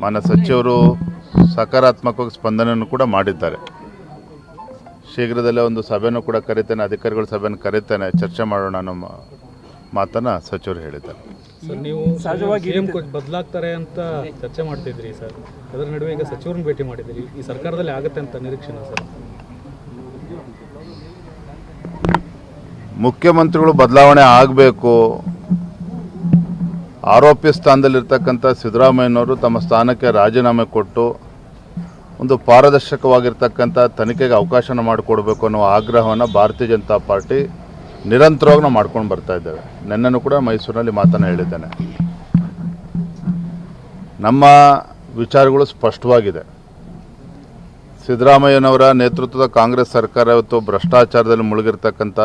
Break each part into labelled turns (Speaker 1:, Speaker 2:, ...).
Speaker 1: ಮಾನ್ಯ ಸಚಿವರು ಸಕಾರಾತ್ಮಕವಾಗಿ ಸ್ಪಂದನೆಯನ್ನು ಕೂಡ ಮಾಡಿದ್ದಾರೆ. ಶೀಘ್ರದಲ್ಲೇ ಒಂದು ಸಭೆಯನ್ನು ಕೂಡ ಕರಿತೇನೆ ಅಧಿಕಾರಿಗಳ ಸಭೆಯನ್ನು ಕರಿತೇನೆ ಚರ್ಚೆ ಮಾಡೋಣ ಅನ್ನೋ ಮಾ- ಮಾತನ್ನ ಸಚಿವರು ಹೇಳಿದ್ದಾರೆ.
Speaker 2: ಸರ್ ನೀವು ಸಹಜವಾಗಿ ಬದಲಾಗ್ತಾರೆ ಅಂತ ಚರ್ಚೆ ಮಾಡ್ತಿದ್ರಿ ಸರ್. ಅದರ ನಡುವೆ ಈಗ ಸಚಿವರನ್ನ ಭೇಟಿ ಮಾಡಿದ್ರಿ. ಈ ಸರ್ಕಾರದಲ್ಲಿ ಆಗುತ್ತೆ ಅಂತ ನಿರೀಕ್ಷಣೆ ಸರ್?
Speaker 1: ಮುಖ್ಯಮಂತ್ರಿಗಳು ಬದಲಾವಣೆ ಆಗಬೇಕು ಆರೋಪಿ ಸ್ಥಾನದಲ್ಲಿರ್ತಕ್ಕಂಥ ಸಿದ್ದರಾಮಯ್ಯನವರು ತಮ್ಮ ಸ್ಥಾನಕ್ಕೆ ರಾಜೀನಾಮೆ ಕೊಟ್ಟು ಒಂದು ಪಾರದರ್ಶಕವಾಗಿರ್ತಕ್ಕಂಥ ತನಿಖೆಗೆ ಅವಕಾಶನ ಮಾಡಿಕೊಡ್ಬೇಕು ಅನ್ನೋ ಆಗ್ರಹವನ್ನು ಭಾರತೀಯ ಜನತಾ ಪಾರ್ಟಿ ನಿರಂತರವಾಗಿ ನಾವು ಮಾಡ್ಕೊಂಡು ಬರ್ತಾ ಇದ್ದೇವೆ ನಿನ್ನೆನೂ ಕೂಡ ಮೈಸೂರಿನಲ್ಲಿ ಮಾತನ್ನು ಹೇಳಿದ್ದೇನೆ. ನಮ್ಮ ವಿಚಾರಗಳು ಸ್ಪಷ್ಟವಾಗಿದೆ. ಸಿದ್ದರಾಮಯ್ಯನವರ ನೇತೃತ್ವದ ಕಾಂಗ್ರೆಸ್ ಸರ್ಕಾರ ಇವತ್ತು ಭ್ರಷ್ಟಾಚಾರದಲ್ಲಿ ಮುಳುಗಿರ್ತಕ್ಕಂಥ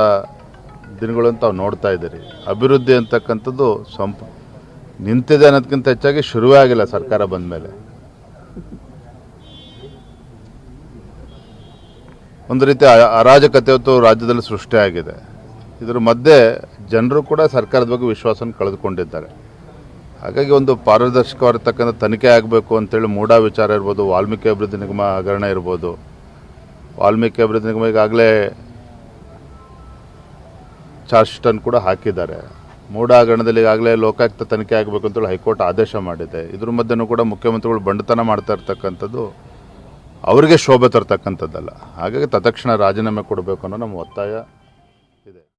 Speaker 1: ದಿನಗಳು ತಾವು ನೋಡ್ತಾ ಇದ್ದೀರಿ. ಅಭಿವೃದ್ಧಿ ಅಂತಕ್ಕಂಥದ್ದು ಸಂಪ ನಿಂತಿದೆ ಅನ್ನೋದಕ್ಕಿಂತ ಹೆಚ್ಚಾಗಿ ಶುರುವೇ ಆಗಿಲ್ಲ ಸರ್ಕಾರ ಬಂದ ಮೇಲೆ ಒಂದು ರೀತಿ ಅರಾಜಕತೆ ಹೊತ್ತು ರಾಜ್ಯದಲ್ಲಿ ಸೃಷ್ಟಿಯಾಗಿದೆ ಇದರ ಮಧ್ಯೆ ಜನರು ಕೂಡ ಸರ್ಕಾರದ ಬಗ್ಗೆ ವಿಶ್ವಾಸನ ಕಳೆದುಕೊಂಡಿದ್ದಾರೆ. ಹಾಗಾಗಿ ಒಂದು ಪಾರದರ್ಶಕವಾಗಿರ್ತಕ್ಕಂಥ ತನಿಖೆ ಆಗಬೇಕು ಅಂತೇಳಿ ಮೂಢ ವಿಚಾರ ಇರ್ಬೋದು, ವಾಲ್ಮೀಕಿ ಅಭಿವೃದ್ಧಿ ನಿಗಮ ಹಗರಣ ಇರ್ಬೋದು. ವಾಲ್ಮೀಕಿ ಅಭಿವೃದ್ಧಿ ನಿಗಮ ಈಗಾಗಲೇ ಚಾರ್ಜ್ ಶೀಟನ್ನು ಕೂಡ ಹಾಕಿದ್ದಾರೆ. ಮೂಡಾ ಹಗರಣದಲ್ಲಿ ಈಗಾಗಲೇ ಲೋಕಾಯುಕ್ತ ತನಿಖೆ ಆಗಬೇಕು ಅಂತೇಳಿ ಹೈಕೋರ್ಟ್ ಆದೇಶ ಮಾಡಿದೆ. ಇದ್ರ ಮಧ್ಯೆನೂ ಕೂಡ ಮುಖ್ಯಮಂತ್ರಿಗಳು ಬಂಡತನ ಮಾಡ್ತಾ ಇರ್ತಕ್ಕಂಥದ್ದು ಅವರಿಗೆ ಶೋಭೆ ತರ್ತಕ್ಕಂಥದ್ದಲ್ಲ. ಹಾಗಾಗಿ ತತ್ಕ್ಷಣ ರಾಜೀನಾಮೆ ಕೊಡಬೇಕು ಅನ್ನೋ ನಮ್ಮ ಒತ್ತಾಯ.